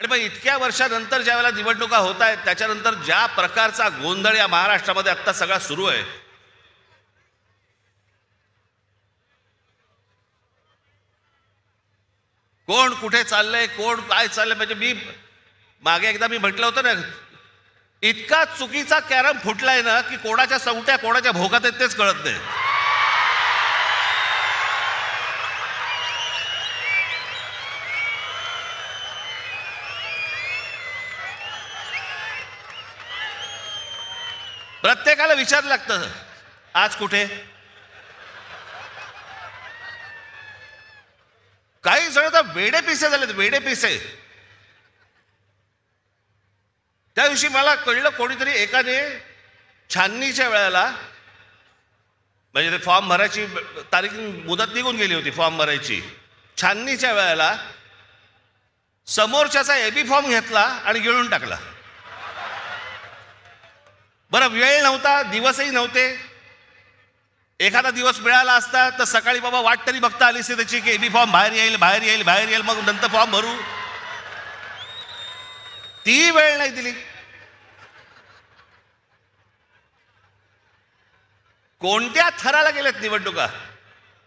आणि मग इतक्या वर्षानंतर ज्या वेळेला निवडणुका होत आहेत त्याच्यानंतर ज्या प्रकारचा गोंधळ या महाराष्ट्रामध्ये आत्ता सगळा सुरू आहे. कोण कुठे चाललंय कोण काय चाललंय म्हणजे मी मागे एकदा मी म्हटलं होतं ना इतका चुकीचा कॅरम फुटलाय ना की कोणाच्या सवट्या कोणाच्या भोगात आहेत तेच कळत नाही. प्रत्येकाला विचार लागतं. आज कुठे? काही जण तर वेडे पिसे झालेत वेडे पिसे. त्या दिवशी मला कळलं कोणीतरी एकाने छाननीच्या वेळेला म्हणजे ते फॉर्म भरायची तारीख मुदत निघून गेली होती फॉर्म भरायची. छाननीच्या वेळेला समोरच्याचा एबी फॉर्म घेतला आणि गिळून टाकला. बरं वेळ नव्हता दिवसही नव्हते. एखादा दिवस मिळाला असता तर सकाळी बाबा वाट तरी बघता आली असते त्याची की एबी फॉर्म बाहेर येईल बाहेर येईल बाहेर येईल मग नंतर फॉर्म भरू. ती वेळ नाही दिली. कोणत्या थराला गेल्यात निवडणुका?